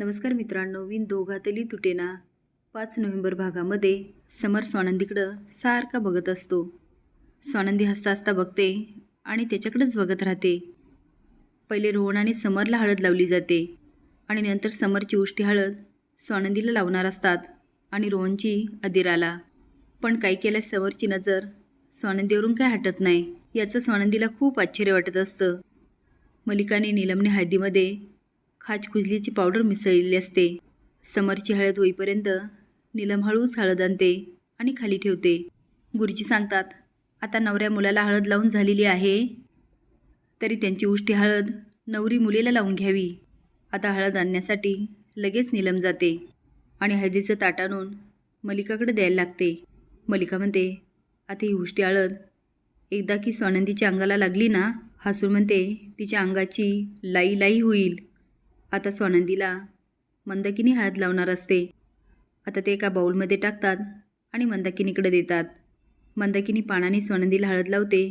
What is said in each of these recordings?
नमस्कार मित्रांनो विन दोघातली तुटेना पाच नोव्हेंबर भागामध्ये समर स्वानंदीकडं सारखा बघत असतो. स्वानंदी हसता हसता बघते आणि त्याच्याकडेच बघत राहते. पहिले रोहणाने समरला हळद लावली जाते आणि नंतर समरची उष्टी हळद स्वानंदीला लावणार असतात आणि रोहनची अदिराला. पण काही केल्यास समरची नजर स्वानंदीवरून काय हटत नाही याचं स्वानंदीला खूप आश्चर्य वाटत असतं. मलिकाने नीलमने हळदीमध्ये खाजखुजलीची पावडर मिसळलेली असते. समरची हळद होईपर्यंत नीलम हळूच हळद आणते आणि खाली ठेवते. गुरुजी सांगतात आता नवऱ्या मुलाला हळद लावून झालेली आहे. तरी त्यांची उष्टी हळद नवरी मुलीला लावून घ्यावी. आता हळद आणण्यासाठी लगेच नीलम जाते आणि हळदीचं ताट आणून मलिकाकडे द्यायला लागते. मलिका म्हणते आता ही उष्टी हळद एकदा की स्वानंदीच्या अंगाला लागली ना? हसून म्हणते तिच्या अंगाची लाई लाई होईल. आता स्वानंदीला मंदाकिनी हळद लावणार असते. आता ते एका बाऊलमध्ये टाकतात आणि मंदाकिनीकडे देतात. मंदाकिनी पानाने स्वानंदीला हळद लावते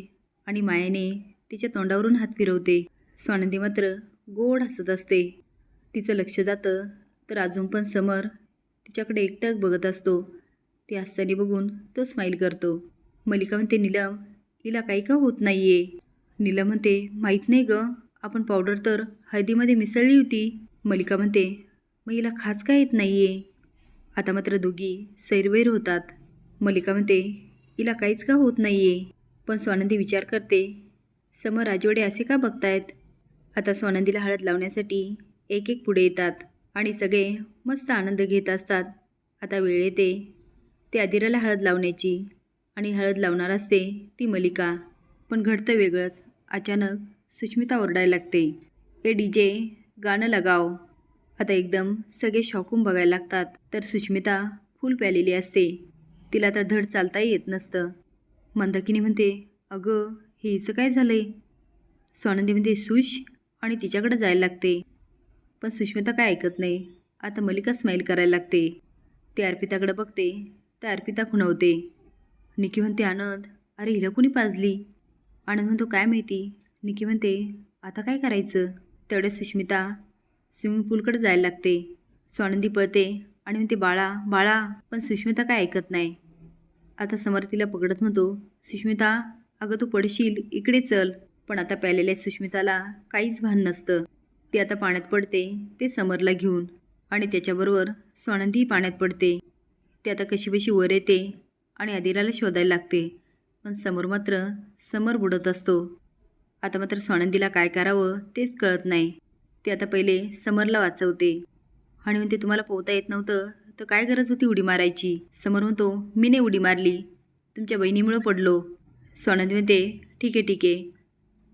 आणि मायाने तिच्या तोंडावरून हात फिरवते. स्वानंदी मात्र गोड हसत असते. तिचं लक्ष जातं तर अजून पण समर तिच्याकडे एकटक बघत असतो. ती हसताने बघून तो स्माईल करतो. मलिका म्हणते नीलम हिला काही का होत नाही आहे नीलम म्हणते माहीत नाही गं आपण पावडर तर हळदीमध्ये मिसळली होती. मलिका म्हणते मग हिला खास का येत नाही आहे आता मात्र दोघी सैरवैर होतात. मलिका म्हणते हिला काहीच का होत नाही आहे पण स्वानंदी विचार करते समोर राजवाडे असे का बघतायत? आता स्वानंदीला हळद लावण्यासाठी एक एक पुढे येतात आणि सगळे मस्त आनंद घेत असतात. आता वेळ येते ते आदिराला हळद लावण्याची आणि हळद लावणार असते ती मलिका. पण घडतं वेगळंच. अचानक सुष्मिता ओरडायला लागते. ए डी जे गाणं लगाव. आता एकदम सगळे शॉकून बघायला लागतात. तर सुष्मिता फुल प्यालेली असते. तिला तर धड चालताही येत नसतं. मंदाकिनी म्हणते अगं हे हिचं काय झालं आहे स्वानंदी म्हणते सुश आणि तिच्याकडे जायला लागते. पण सुष्मिता काय ऐकत नाही. आता मलिका स्माईल करायला लागते. ते अर्पिताकडे बघते. तर अर्पिता खुणवते. निकी म्हणते आनंद अरे हिला कुणी पाजली? आनंद म्हणतो काय माहिती? निकी म्हणते आता काय करायचं? तेवढ्या सुष्मिता स्विमिंग पूलकडे जायला लागते. स्वानंदी पळते आणि म्हणते बाळा बाळा पण सुष्मिता काय ऐकत नाही. आता समर तिला पकडत म्हणतो सुष्मिता अगं तू पडशील इकडे चल. पण आता प्यालेल्या सुष्मिताला काहीच भान नसतं. ती आता पाण्यात पडते ते समरला घेऊन. आणि त्याच्याबरोबर स्वानंदीही पाण्यात पडते. ती आता कशीबशी वर येते आणि आदिराला शोधायला लागते. पण समोर मात्र समर बुडत असतो. आता मात्र स्वानंदीला काय करावं तेच कळत नाही. ते आता पहिले समरला वाचवते. आणि म्हणते तुम्हाला पोहता येत नव्हतं तर काय गरज होती उडी मारायची? समोर म्हणतो मी नाही उडी मारली. तुमच्या बहिणीमुळं पडलो. स्वानंदी म्हणते ठीक आहे ठीक आहे.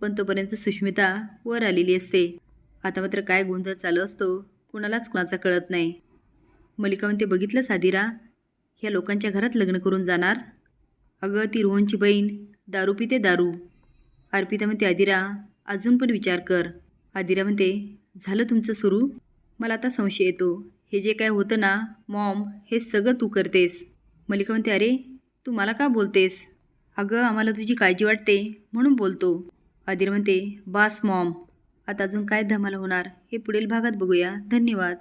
पण तोपर्यंत सुष्मिता वर आलेली असते. आता मात्र काय गोंधळ चालू असतो कुणालाच कुणाचा कळत नाही. मलिका म्हणते बघितलं साधिरा ह्या लोकांच्या घरात लग्न करून जाणार? अगं ती रोहनची बहीण दारू पिते दारू. अर्पिता म्हणते आदिरा अजून पण विचार कर. आदिरा म्हणते झालं तुमचं सुरू? मला आता संशय येतो. हे जे काय होतं ना मॉम हे सगळं तू करतेस. मलिका म्हणते अरे तू मला का बोलतेस? अगं आम्हाला तुझी काळजी वाटते म्हणून बोलतो. आदिर म्हणते बास मॉम. आता अजून काय धमाल होणार? हे पुढील भागात बघूया. धन्यवाद.